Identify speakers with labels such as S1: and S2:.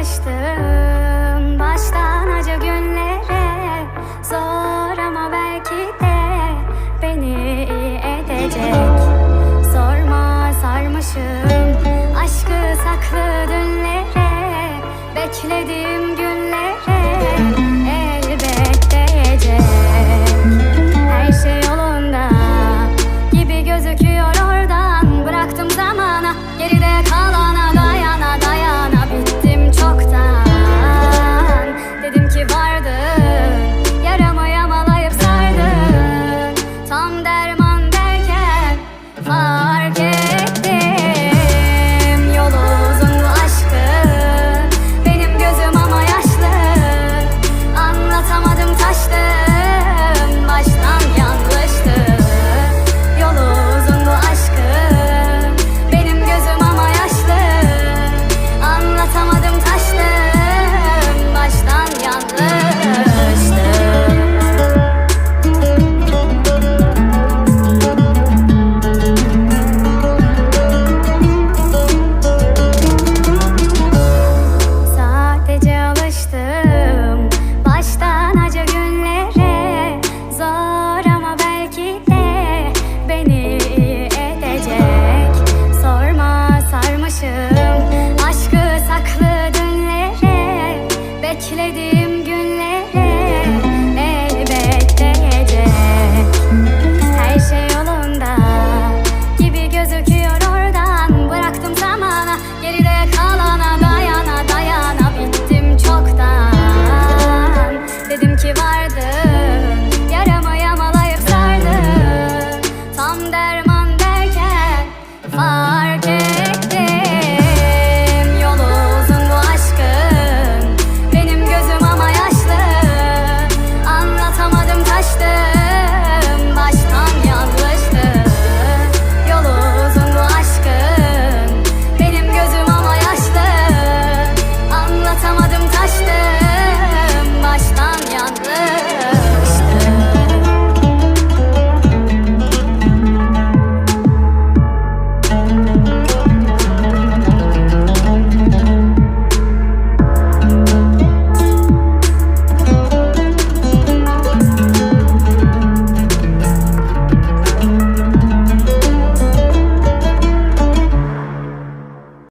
S1: alıştım baştan acı günlere. Zor ama belki de beni iyi edecek. Sorma sarmışım aşkı saklı dünlere. Bekledim özledim günlere elbet değecek Her şey yolunda gibi gözüküyor oradan. Bıraktım zamana geride kalana dayana dayana bittim çoktan. Dedim ki vardı yaramı yamalayıp sardı Tam derman derken fark ettim